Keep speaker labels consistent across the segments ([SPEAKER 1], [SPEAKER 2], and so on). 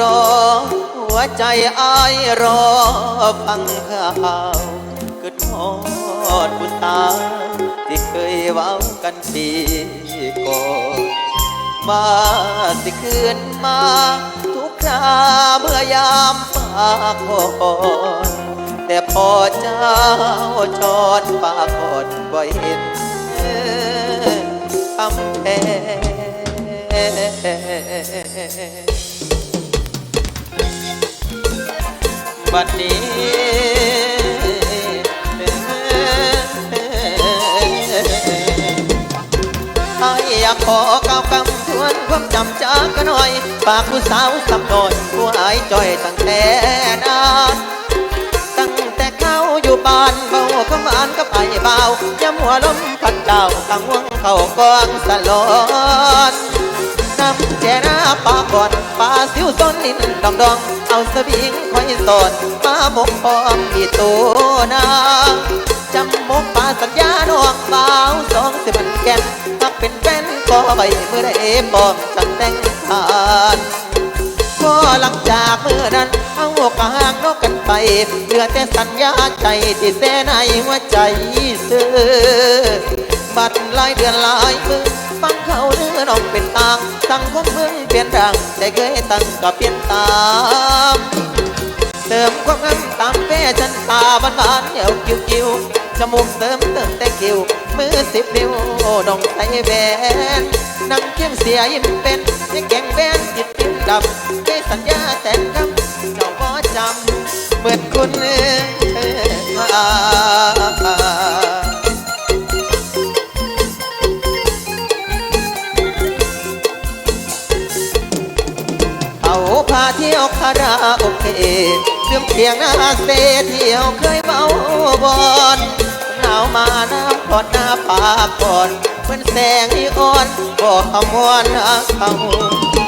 [SPEAKER 1] ดอ หัวใจอายรอฟังข่าวเกิดทอดบุตา ที่เคยเว้ากันปีก่อนมาสิคืนมา ทุกคราเมื่อยามฝากคอนแต่พอเจ้าชอนฝากคอนบ่เห็นคำแพ บัดนี้ไอ้อยากขอกาวกำทวนความจำจากกันหน่อยฝากผู้สาวสับหน่อยผู้อายจ่อยตั้งแต่นานตั้งแต่เขาอยู่บ้านเบาคำหวานกับไอ้เบาย้ำหัวลมพัดดาวตั้งวงเข้ากองสลอนน้ำแจน้าปลาก่อนปลาสิวส้นลินดองดอง เอาสวิงคอยสอนมาหมกพร้อมมีตัวนางจำมกป่าสัญญาน้องสาวสองสิบันแก่นถ้าเป็นแฟนก็ไปเมื่อได้ปอมจังแต่งทานก็หลังจากเมื่อนั้นเอากห่างนอกกันไปเหลือแต่สัญญาใจที่แสในหัวใจซื้อบัดหลายเดือนหลายมือฟังเขา เนื้อน้องเป็นตางสังคมเมืองเปลี่ยนดังได้เคยตั้งก็เปลี่ยนตามเติมความงามตามแฟชั่นตาบานบานๆเหนียวคิ้วคิ้วจมูกเติมเติมแต่คิ้วมือสิบนิ้วน้องใส่แหวนนั่งเคียงเสียยิ้มเป็นยังแก่งแหวนจิตยิ้มดำได้สัญญาแต่งคำเจ้าบ่จำเหมือนคุณเอ่ย พาเที่ยวคาราโอเกะเรื่องเพียงหน้าเซเที่ยวเคยเมาบอนหนาวมาน้ำกอดหน้าปากก่อนเหมือนแสงนีอ่อนบอกคำวนเขา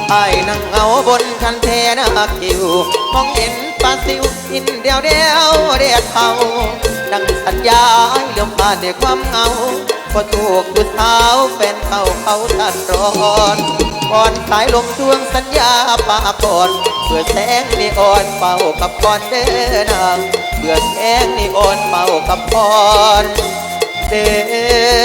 [SPEAKER 1] ไอ้นั่งเอาบนคันเทนาคิว มองเห็นปลาซิวอินเดียวเดียวเดียดเทาดังสัญญาเลี้ยวผ่านด้วยความเงา ก็ถูกผู้าแฟนเขาเขาตัดร้อนก่อนสายลมทวงสัญญาปาก่อนเพื่อแสงนีอ่อนเป่ากับก่อนเดินางเพื่อแสงนีอ่อนเป่ากับก่อนเดิน